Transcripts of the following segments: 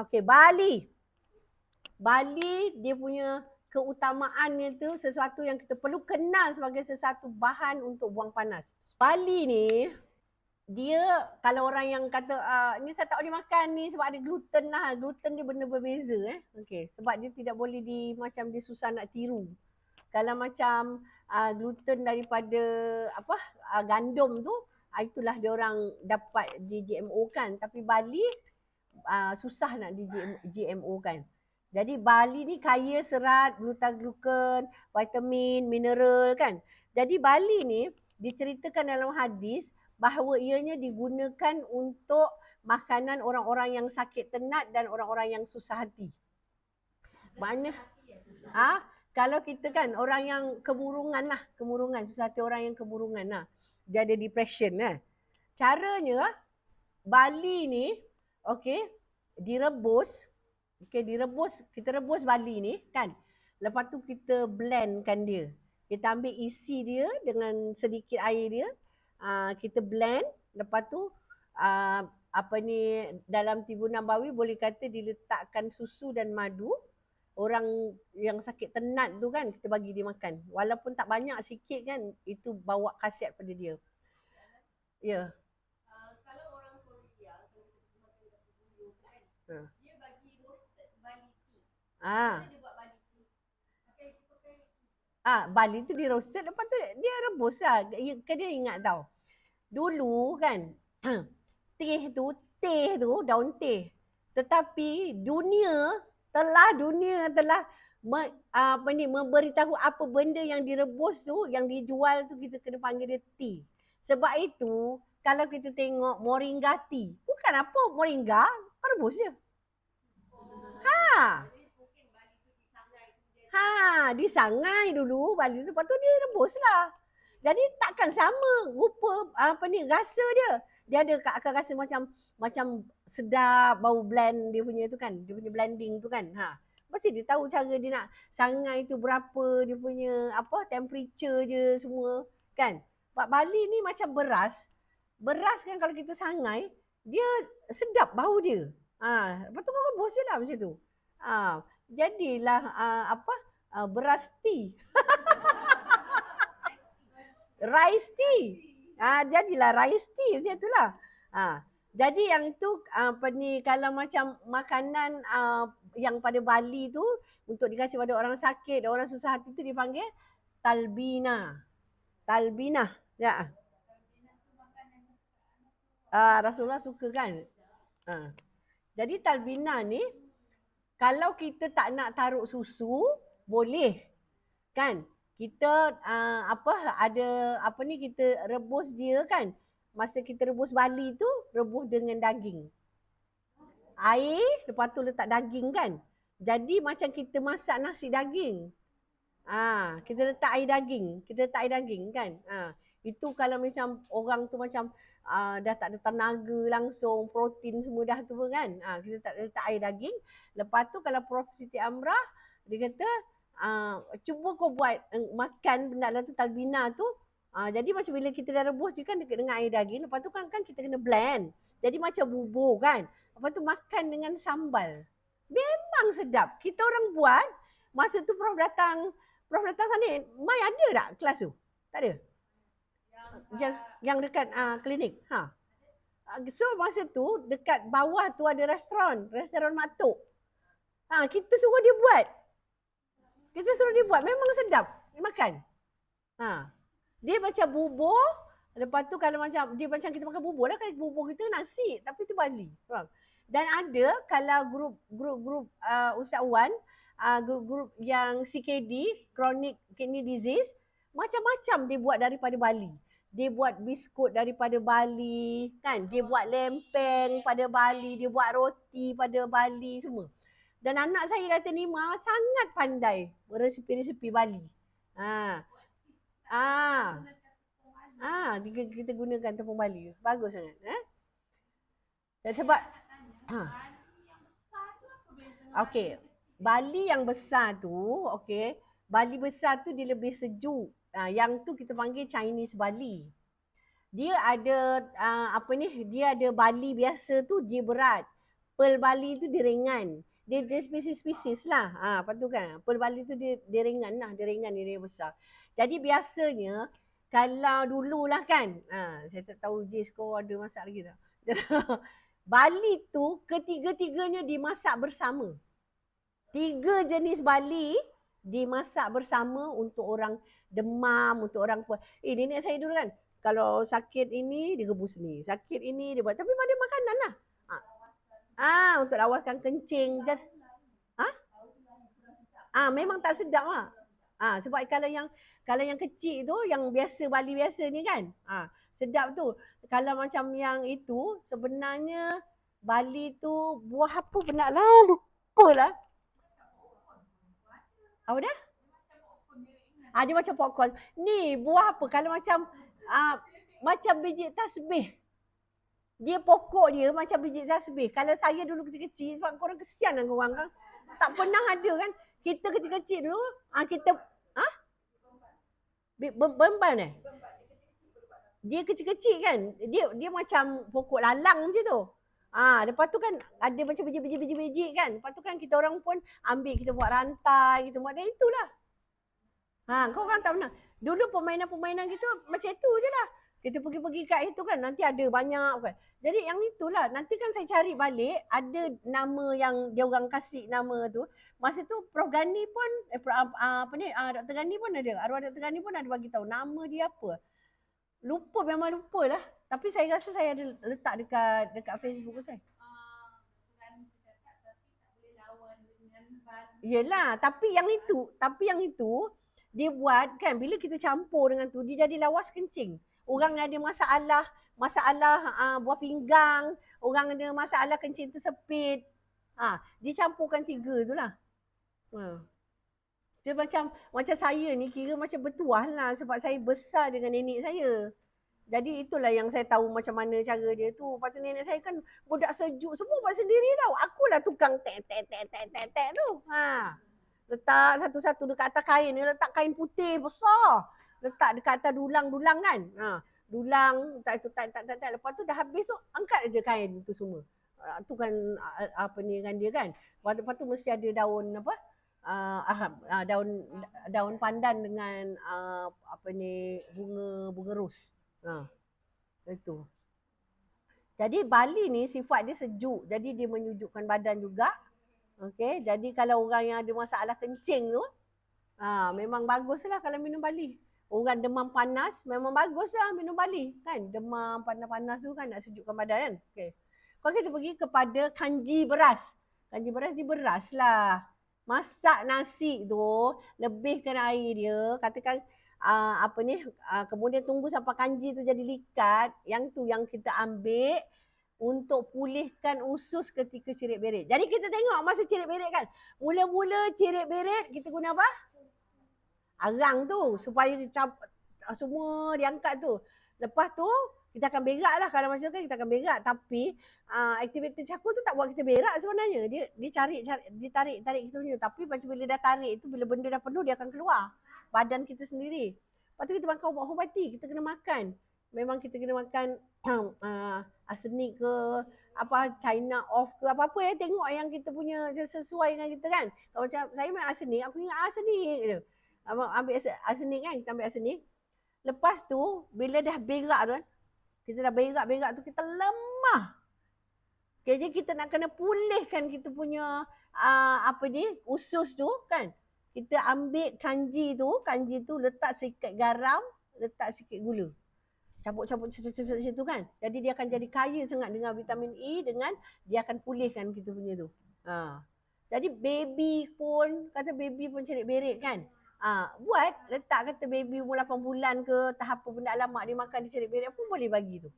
Okey, Bali. Bali dia punya keutamaannya tu sesuatu yang kita perlu kenal sebagai sesuatu bahan untuk buang panas. Bali ni dia kalau orang yang kata uh, ni saya tak boleh makan ni sebab ada gluten lah. Gluten dia benda berbeza eh. Okey, sebab dia tidak boleh di macam dia susah nak tiru. Kalau macam uh, gluten daripada apa uh, gandum tu itulah dia orang dapat di GMO kan. Tapi Bali uh, susah nak di GMO kan. Jadi Bali ni kaya serat, glutaglukan, vitamin, mineral kan. Jadi Bali ni diceritakan dalam hadis bahawa ianya digunakan untuk makanan orang-orang yang sakit tenat dan orang-orang yang susah hati. Mana? Ah, ha? kalau kita kan orang yang kemurungan lah, kemurungan, susah hati orang yang kemurungan lah. Dia ada depression lah. Caranya Bali ni, okay, direbus, Okay, direbus, kita rebus bali ni kan. Lepas tu kita blendkan dia. Kita ambil isi dia dengan sedikit air dia. Uh, kita blend. Lepas tu uh, apa ni dalam tibu nabawi boleh kata diletakkan susu dan madu. Orang yang sakit tenat tu kan kita bagi dia makan. Walaupun tak banyak sikit kan itu bawa khasiat pada dia. Ya. Yeah. Uh, kalau orang Korea, kalau kita kan, Ah. Ah, bali tu di roasted lepas tu dia rebus lah. Kan dia ingat tau. Dulu kan teh tu, teh tu daun teh. Tetapi dunia telah dunia telah me, apa ni memberitahu apa benda yang direbus tu yang dijual tu kita kena panggil dia tea. Sebab itu kalau kita tengok moringa tea, bukan apa moringa, rebus je. Ha. Ha, disangai dulu bali tu. Lepas tu dia rebus lah. Jadi takkan sama rupa apa ni rasa dia. Dia ada akan rasa macam macam sedap bau blend dia punya tu kan. Dia punya blending tu kan. Ha. Mesti dia tahu cara dia nak sangai tu berapa dia punya apa temperature je semua kan. Sebab Bali ni macam beras. Beras kan kalau kita sangai dia sedap bau dia. Ha, lepas tu kau rebus je lah macam tu. Ha, jadilah uh, apa uh, beras tea. rice tea. Ah uh, jadilah rice tea macam itulah. Ah uh, jadi yang tu apa ni kalau macam makanan uh, yang pada Bali tu untuk dikasih pada orang sakit, orang susah hati tu dipanggil talbina. Talbina. Ya. Ah uh, Rasulullah suka kan? Uh. Jadi talbina ni kalau kita tak nak taruh susu, boleh. Kan? Kita uh, apa ada apa ni kita rebus dia kan? Masa kita rebus bali tu, rebus dengan daging. Air, lepas tu letak daging kan? Jadi macam kita masak nasi daging. Ah, kita letak air daging, kita letak air daging kan? Ah, itu kalau macam orang tu macam uh, dah tak ada tenaga langsung, protein semua dah tu kan. Uh, kita tak letak air daging. Lepas tu kalau Prof Siti Amrah, dia kata, uh, cuba kau buat uh, makan benda lah tu talbina tu. Uh, jadi macam bila kita dah rebus je kan dekat dengan air daging. Lepas tu kan, kan kita kena blend. Jadi macam bubur kan. Lepas tu makan dengan sambal. Memang sedap. Kita orang buat, masa tu Prof datang, Prof datang sana, Mai ada tak kelas tu? Tak ada? Yang yang dekat uh, klinik. Ha. So masa tu dekat bawah tu ada restoran, restoran matuk. Ha, kita suruh dia buat. Kita suruh dia buat, memang sedap makan. Ha. Dia macam bubur, lepas tu kalau macam dia macam kita makan bubur lah kan bubur kita nasi tapi tu bali. Dan ada kalau grup grup grup uh, Ustaz uh, grup grup yang CKD, chronic kidney disease, macam-macam dia buat daripada Bali dia buat biskut daripada Bali kan? Dia buat lempeng pada Bali dia buat roti pada Bali semua. Dan anak saya dah terima sangat pandai beresepi-resepi Bali. Ha. Ah ah kita, kita gunakan tepung Bali. Bagus sangat eh dan sebab ha. Okey. Bali yang besar tu okey Bali besar tu dia lebih sejuk Uh, yang tu kita panggil Chinese Bali. Dia ada uh, apa ni? Dia ada Bali biasa tu dia berat. pearl Bali tu dia ringan. Dia, dia spesies-spesies lah. Ha, lepas tu kan, pearl Bali tu dia, dia ringan lah, dia ringan, dia, dia besar. Jadi biasanya, kalau dulu lah kan, ha, saya tak tahu J-Score ada masak lagi tak. Bali tu ketiga-tiganya dimasak bersama. Tiga jenis Bali dimasak bersama untuk orang demam, untuk orang apa. Eh nenek saya dulu kan, kalau sakit ini dia rebus ni, sakit ini dia buat. Tapi ada makanan lah. Ha. Ah, untuk lawaskan kencing. Ha? Ah, memang tak sedap lah. Ah, sebab kalau yang kalau yang kecil tu, yang biasa Bali biasa ni kan, ah, sedap tu. Kalau macam yang itu, sebenarnya Bali tu buah apa pernah lah, lupa lah. Apa dah? Ah, dia macam popcorn. Ni buah apa? Kalau macam ah, macam biji tasbih. Dia pokok dia macam biji tasbih. Kalau saya dulu kecil-kecil, sebab korang kesian lah korang kan. Tak pernah ada kan. Kita kecil-kecil dulu, ah, kita, ah? Bemban eh? Dia kecil-kecil kan. Dia dia macam pokok lalang macam tu. Ah, lepas tu kan ada macam biji-biji-biji kan. Lepas tu kan kita orang pun ambil kita buat rantai, kita buat dan itulah. Ha, kau kan tak pernah. Dulu permainan-permainan kita macam itu je lah. Kita pergi-pergi kat itu kan nanti ada banyak kan. Jadi yang itulah nanti kan saya cari balik ada nama yang dia orang kasih nama tu. Masa tu Prof Gani pun eh, Prof, uh, apa ni uh, Dr. Gani pun ada. Arwah Dr. Gani pun ada bagi tahu nama dia apa. Lupa memang lupa lah. Tapi saya rasa saya ada letak dekat dekat Facebook saya. Yelah, tapi yang itu, tapi yang itu dia buat kan bila kita campur dengan tu dia jadi lawas kencing. Orang ada masalah, masalah uh, buah pinggang, orang ada masalah kencing tersepit. Ha, dia campurkan tiga tu lah. Ha. Dia macam macam saya ni kira macam bertuah lah sebab saya besar dengan nenek saya. Jadi itulah yang saya tahu macam mana cara dia tu. Lepas tu nenek saya kan budak sejuk semua buat sendiri tau. Akulah tukang tek tek tek tek tek tek tu. Ha. Letak satu-satu dekat atas kain ni. Letak kain putih besar. Letak dekat atas dulang-dulang kan. Ha. Dulang, tak itu tak tak tak Lepas tu dah habis tu angkat aja kain tu semua. Uh, tu kan uh, apa ni kan dia kan. Lepas, lepas tu mesti ada daun apa? Uh, uh, daun daun pandan dengan uh, apa ni bunga bunga ros. Ha. Itu. Jadi Bali ni sifat dia sejuk. Jadi dia menyujukkan badan juga. Okey, jadi kalau orang yang ada masalah kencing tu, ha, memang baguslah kalau minum Bali. Orang demam panas, memang baguslah minum Bali. Kan, demam panas-panas tu kan nak sejukkan badan kan. Okey. Kalau kita pergi kepada kanji beras. Kanji beras di beras lah. Masak nasi tu, lebihkan air dia. Katakan uh, apa ni uh, kemudian tunggu sampai kanji tu jadi likat yang tu yang kita ambil untuk pulihkan usus ketika cirit beret. Jadi kita tengok masa cirit beret kan. Mula-mula cirit beret kita guna apa? Arang tu supaya dicap, semua diangkat tu. Lepas tu kita akan berak lah kalau macam tu kan kita akan berak. Tapi uh, aktiviti cakul tu tak buat kita berak sebenarnya. Dia dia cari, cari dia tarik tarik punya. Tapi macam bila dah tarik tu bila benda dah penuh dia akan keluar badan kita sendiri. Lepas tu kita makan ubat-ubati, kita kena makan. Memang kita kena makan uh, arsenik ke, apa China off ke, apa-apa ya. Tengok yang kita punya sesuai dengan kita kan. Kalau macam saya main arsenik, aku ingat arsenik je. Ambil arsenik kan, kita ambil arsenik. Lepas tu, bila dah berak tu kan, kita dah berak-berak tu, kita lemah. Jadi kita nak kena pulihkan kita punya uh, apa ni, usus tu kan kita ambil kanji tu, kanji tu letak sikit garam, letak sikit gula. Campur-campur macam tu kan. Jadi dia akan jadi kaya sangat dengan vitamin E dengan dia akan pulihkan kita punya tu. Ha. Jadi baby pun, kata baby pun cerit berit kan. Ha. Buat letak kata baby umur 8 bulan ke tahap apa benda alamak dia makan dia cerit berit pun boleh bagi tu.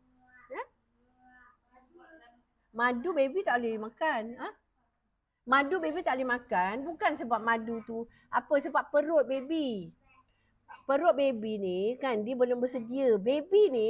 Ya? Madu baby tak boleh makan. Ha? Madu baby tak boleh makan bukan sebab madu tu apa sebab perut baby. Perut baby ni kan dia belum bersedia. Baby ni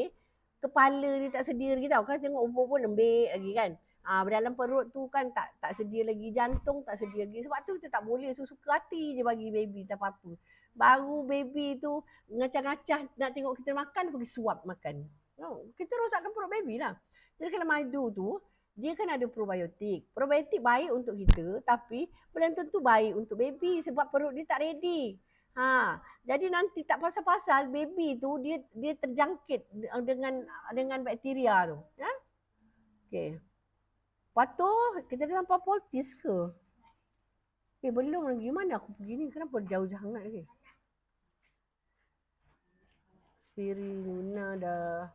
kepala dia tak sedia lagi tau. Kan tengok umur pun lembik lagi kan. Ah ha, dalam perut tu kan tak tak sedia lagi jantung tak sedia lagi. Sebab tu kita tak boleh susu hati je bagi baby tak apa-apa. Baru baby tu ngacah-ngacah nak tengok kita makan pergi suap makan. No, kita rosakkan perut baby lah. Jadi kalau madu tu dia kan ada probiotik. Probiotik baik untuk kita tapi belum tentu baik untuk baby sebab perut dia tak ready. Ha, jadi nanti tak pasal-pasal baby tu dia dia terjangkit dengan dengan bakteria tu. Ya? Okey. Tu kita dah sampai poltis ke? Eh belum lagi. Mana aku pergi ni? Kenapa jauh sangat lagi? Spirulina dah